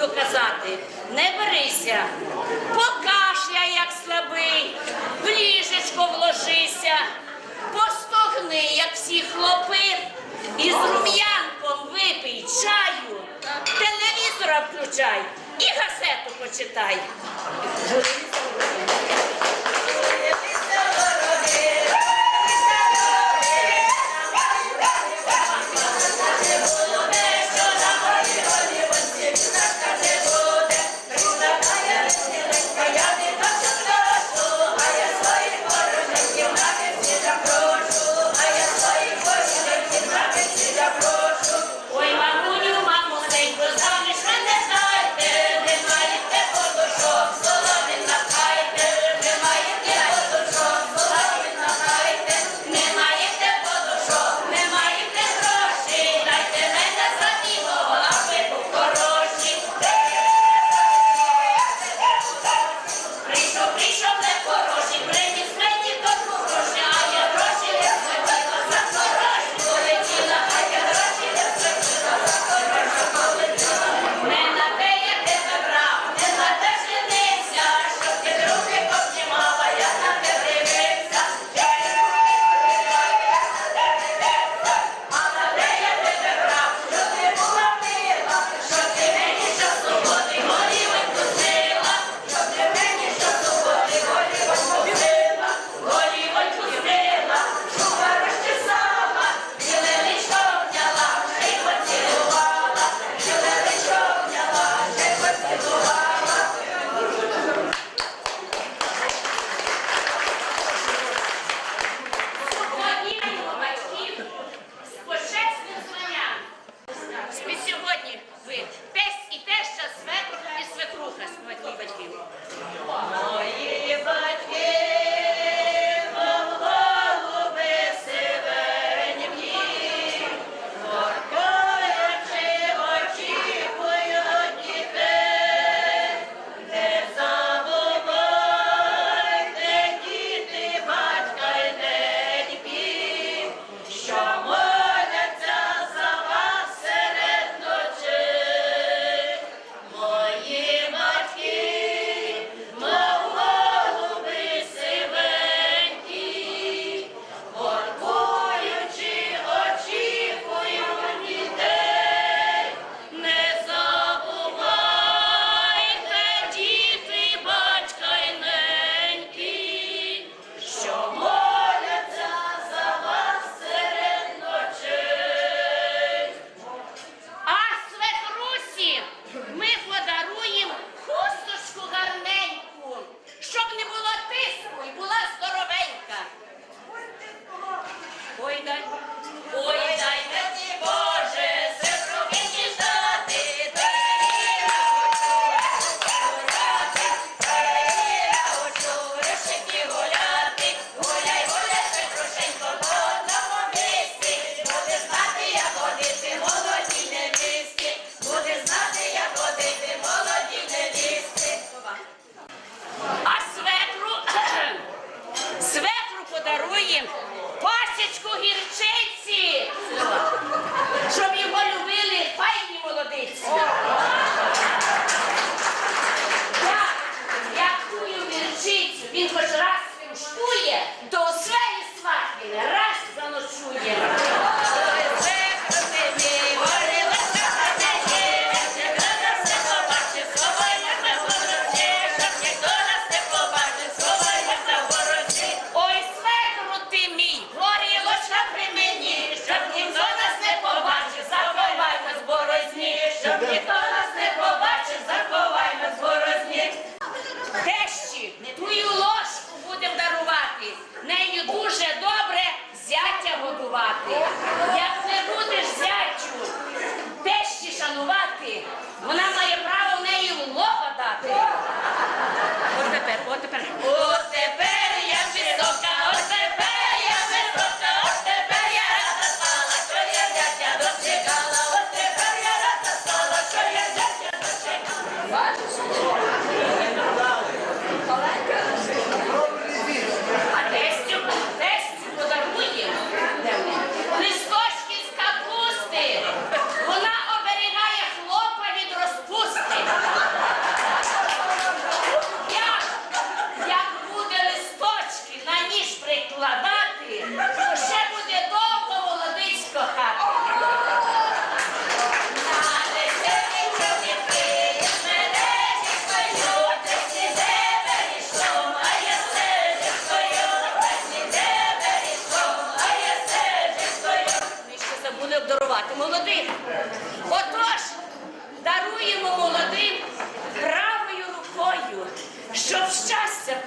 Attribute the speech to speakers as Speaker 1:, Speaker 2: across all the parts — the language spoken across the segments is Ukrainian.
Speaker 1: доказати. Не берися, покашляй, як слабий, в ліжечко вложися, постогни, як всі хлопи, і з рум'янком випий чаю, телевізора включай і газету почитай.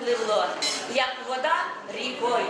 Speaker 1: пливло, як вода рікою.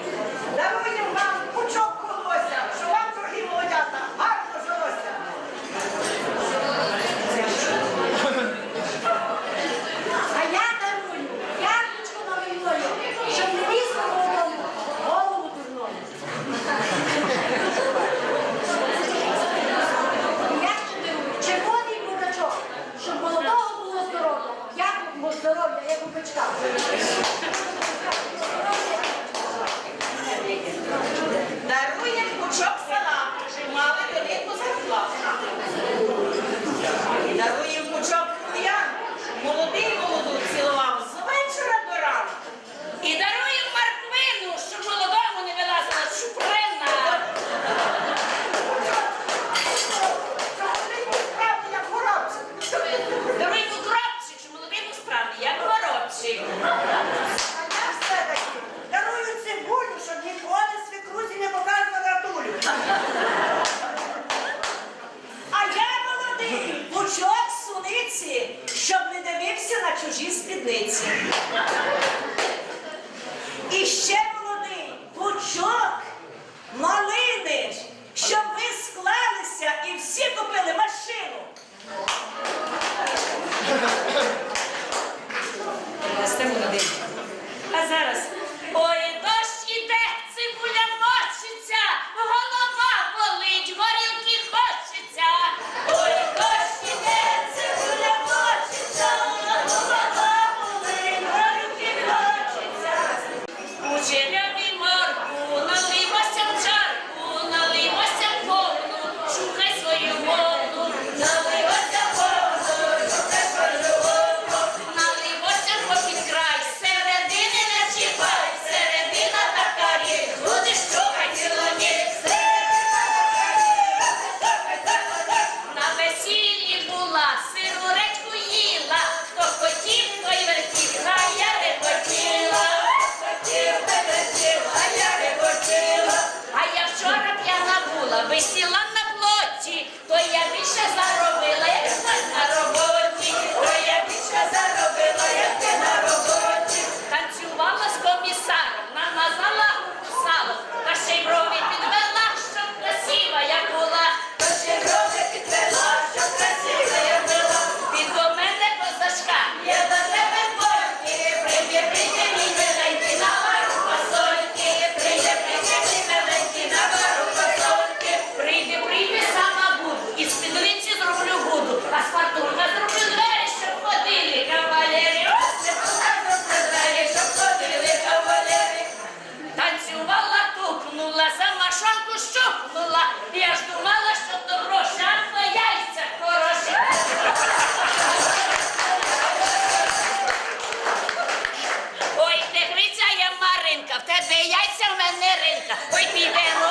Speaker 1: Nere, Uy, Peter!